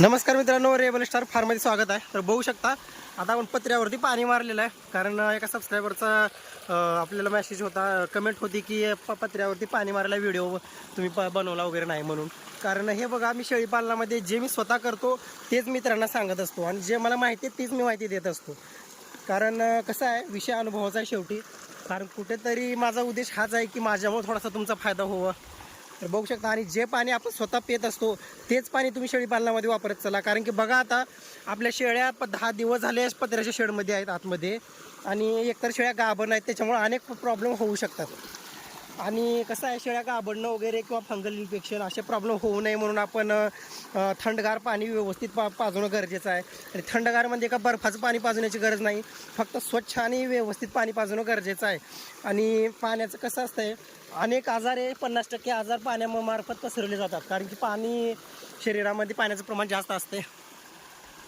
नमस्कार मित्रांनो rebel star फार्ममध्ये स्वागत आहे. तर बघू शकता आता आपण पत्र्यावरती पाणी मारलेलं आहे. कारण एका सबस्क्रायबरचा आपल्याला मेसेज होता कमेंट होती की प पत्र्यावरती पाणी मारायला व्हिडिओ तुम्ही प बनवला वगैरे नाही म्हणून. कारण हे बघा मी शेळीपालनामध्ये जे मी स्वतः करतो तेच मित्रांना सांगत असतो. आणि जे मला माहिती आहे तीच मी माहिती देत असतो. कारण कसं आहे विषय अनुभवाचा आहे शेवटी. कारण कुठेतरी माझा उद्देश हाच आहे की माझ्यामुळे थोडासा तुमचा फायदा होवा. तर बघू शकता आणि जे पाणी आपण स्वतः पित असतो तेच पाणी तुम्ही शेळी पालनामध्ये वापरत चला. कारण की बघा आता आपल्या शेळ्या प दहा दिवस झाले पत्र्याच्या शेडमध्ये आहेत आतमध्ये. आणि एकतर शेळ्या गाभण आहेत त्याच्यामुळे अनेक प्रॉब्लेम होऊ शकतात. आणि कसं आहे शेळ्या गाभणं वगैरे किंवा फंगल इन्फेक्शन असे प्रॉब्लेम होऊ नये म्हणून आपण थंडगार पाणी व्यवस्थित पा पाजवणं गरजेचं आहे. आणि थंडगारमध्ये म्हणजे का बर्फाचं पाणी पाजवण्याची गरज नाही फक्त स्वच्छ आणि व्यवस्थित पाणी पाजवणं गरजेचं आहे. आणि पाण्याचं कसं असतंय अनेक आजार हे पन्नास टक्के आजार पाण्यामार्फत पसरवले जातात कारण की पाणी शरीरामध्ये पाण्याचं प्रमाण जास्त असते.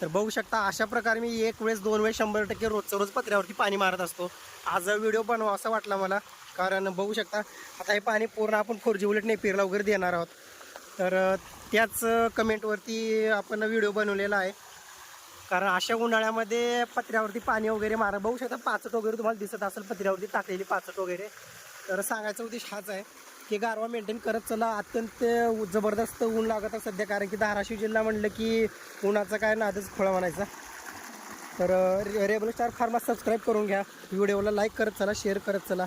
तर बघू शकता अशा प्रकारे मी एक वेळेस दोन वेळेस शंभर टक्के रोजचं रोज पत्र्यावरती पाणी मारत असतो. आज व्हिडिओ बनवा असा वाटला मला. कारण बघू शकता आता हे पाणी पूर्ण आपण फोर जी नाही पेरला वगैरे देणार आहोत. तर त्याच कमेंटवरती आपण व्हिडिओ बनवलेला आहे. कारण अशा उन्हाळ्यामध्ये पत्र्यावरती पाणी वगैरे मारा. बघू शकता पाचट वगैरे तुम्हाला दिसत असेल पत्र्यावरती टाकलेली पाचट वगैरे. तर सांगायचा उद्देश हाच आहे की गारवा मेंटेन करत चला. अत्यंत जबरदस्त ऊन लागत आहे सध्या कारण की धाराशिव जिल्हा म्हणलं की उन्हाचा काय नादच खोळा म्हणायचा. तर रे रेबल स्टार फार्मा सबस्क्राईब करून घ्या. व्हिडिओला लाईक करत चला शेअर करत चला.